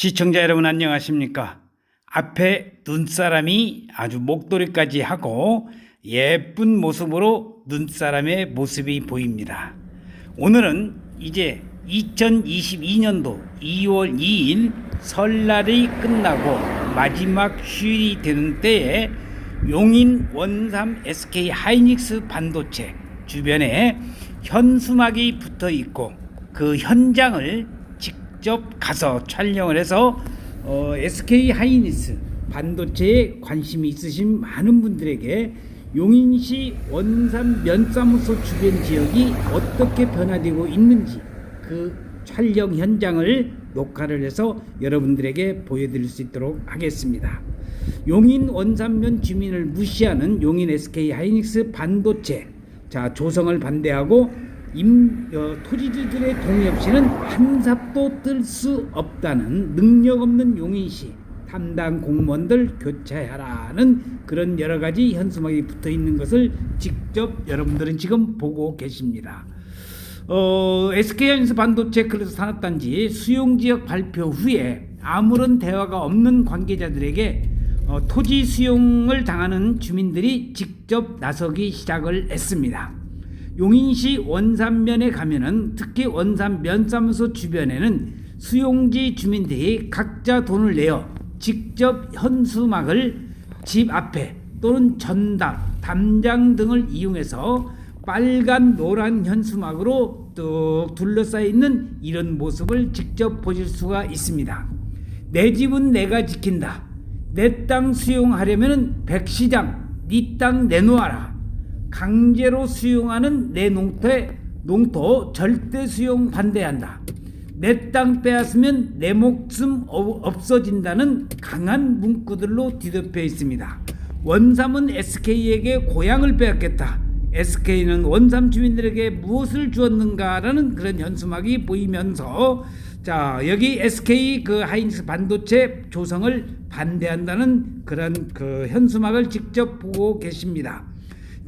시청자 여러분 안녕하십니까? 앞에 눈사람이 아주 목도리까지 하고 예쁜 모습으로 눈사람의 모습이 보입니다. 오늘은 이제 2022년도 2월 2일 설날이 끝나고 마지막 휴일이 되는 때에 용인 원삼 SK 하이닉스 반도체 주변에 현수막이 붙어 있고 그 현장을 직접 가서 촬영을 해서 어, SK 하이닉스 반도체에 관심이 있으신 많은 분들에게 용인시 원산 면사무소 주변 지역이 어떻게 변화되고 있는지 그 촬영 현장을 녹화를 해서 여러분들에게 보여드릴 수 있도록 하겠습니다. 용인 원산면 주민을 무시하는 용인 SK 하이닉스 반도체 자 조성을 반대하고 임, 어, 토지주들의 동의 없이는 한 삽도 뜰 수 없다는 능력 없는 용인시 담당 공무원들 교체하라는 그런 여러 가지 현수막이 붙어 있는 것을 직접 여러분들은 지금 보고 계십니다. 어, SK하이닉스 반도체 클래스 산업단지 수용지역 발표 후에 아무런 대화가 없는 관계자들에게 어, 토지 수용을 당하는 주민들이 직접 나서기 시작을 했습니다. 용인시 원산면에 가면은 특히 원산 면사무소 주변에는 수용지 주민들이 각자 돈을 내어 직접 현수막을 집 앞에 또는 전답, 담장 등을 이용해서 빨간 노란 현수막으로 뚝 둘러싸여 있는 이런 모습을 직접 보실 수가 있습니다. 내 집은 내가 지킨다. 내 땅 수용하려면 백시장, 네 땅 내놓아라. 강제로 수용하는 내 농토에 농토 절대 수용 반대한다. 내 땅 빼앗으면 내 목숨 어- 없어진다는 강한 문구들로 뒤덮여 있습니다. 원삼은 SK에게 고향을 빼앗겠다. SK는 원삼 주민들에게 무엇을 주었는가라는 그런 현수막이 보이면서 자 여기 SK 그 하이닉스 반도체 조성을 반대한다는 그런 그 현수막을 직접 보고 계십니다.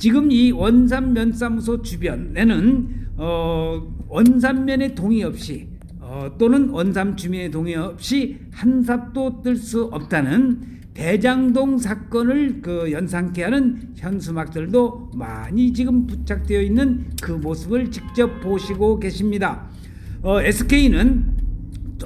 지금 이 원산 면사무소 주변에는 어, 원산면의 동의 없이 어, 또는 원삼 주민의 동의 없이 한 삽도 뜰 수 없다는 대장동 사건을 그 연상케 하는 현수막들도 많이 지금 부착되어 있는 그 모습을 직접 보시고 계십니다. 어, SK는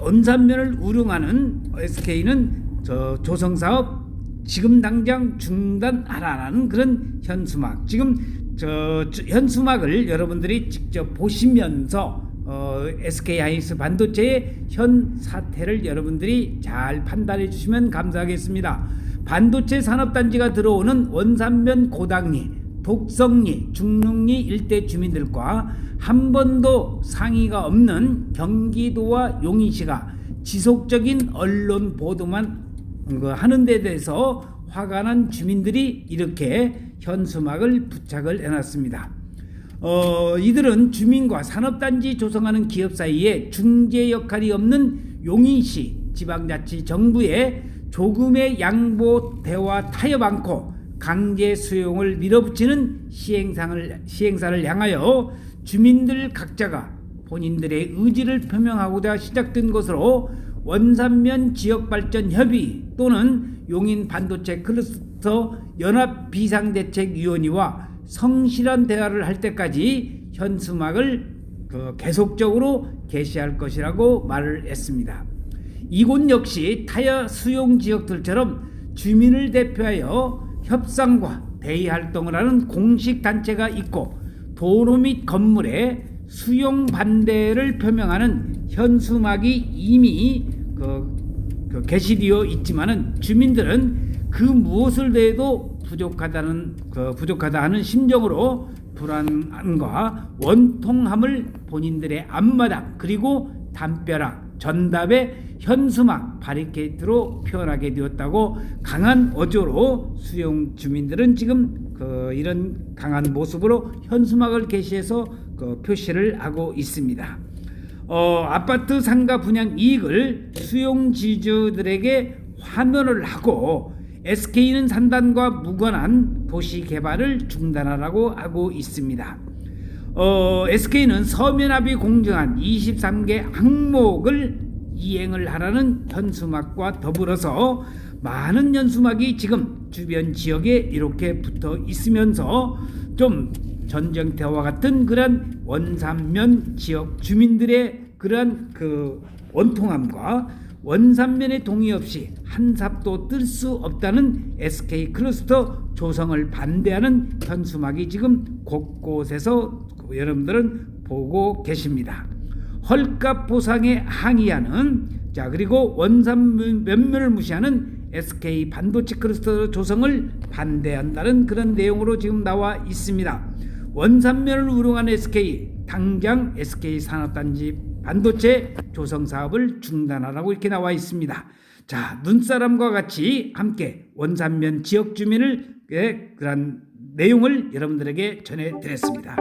원산면을 우롱하는 SK는 저 조성 사업 지금 당장 중단하라는 그런 현수막. 지금 저저 현수막을 여러분들이 직접 보시면서 어, SK 하이닉스 반도체의 현 사태를 여러분들이 잘 판단해 주시면 감사하겠습니다. 반도체 산업 단지가 들어오는 원산면 고당리, 독성리, 중릉리 일대 주민들과 한 번도 상의가 없는 경기도와 용인시가 지속적인 언론 보도만 그 하는 데 대해서 화가 난 주민들이 이렇게 현수막을 부착을 해놨습니다. 어, 이들은 주민과 산업단지 조성하는 기업 사이에 중재 역할이 없는 용인시 지방자치 정부에 조금의 양보 대화 타협 않고 강제 수용을 밀어붙이는 시행상을, 시행사를 향하여 주민들 각자가 본인들의 의지를 표명하고자 시작된 것으로 원산면 지역발전협의 또는 용인 반도체 클러스터 연합 비상대책위원회와 성실한 대화를 할 때까지 현수막을 그 계속적으로 게시할 것이라고 말을 했습니다. 이곳 역시 타여 수용 지역들처럼 주민을 대표하여 협상과 대의 활동을 하는 공식 단체가 있고 도로 및 건물에 수용 반대를 표명하는 현수막이 이미 그, 그 게시되어 있지만은 주민들은 그 무엇을 내도 부족하다는 그 부족하다 하는 심정으로 불안함과 원통함을 본인들의 앞마당 그리고 담벼락 전답의 현수막 바리케이트로 표현하게 되었다고 강한 어조로 수용 주민들은 지금 그 이런 강한 모습으로 현수막을 게시해서 그 표시를 하고 있습니다. 어, 아파트 상가 분양 이익을 수용지주들에게 환원을 하고 SK는 산단과 무관한 도시 개발을 중단하라고 하고 있습니다. 어, SK는 서면합의 공정한 23개 항목을 이행을 하라는 현수막과 더불어서 많은 현수막이 지금 주변 지역에 이렇게 붙어 있으면서 좀 전쟁터와 같은 그런 원산면 지역 주민들의 그러한 그 원통함과 원산면의 동의 없이 한 삽도 뜰 수 없다는 SK 클러스터 조성을 반대하는 현수막이 지금 곳곳에서 여러분들은 보고 계십니다. 헐값 보상에 항의하는 자 그리고 원산 면면을 무시하는 SK 반도체 클러스터 조성을 반대한다는 그런 내용으로 지금 나와 있습니다. 원산면을 우롱한 SK 당장 SK 산업단지 반도체 조성 사업을 중단하라고 이렇게 나와 있습니다. 자 눈사람과 같이 함께 원산면 지역 주민을 의 그런 내용을 여러분들에게 전해드렸습니다.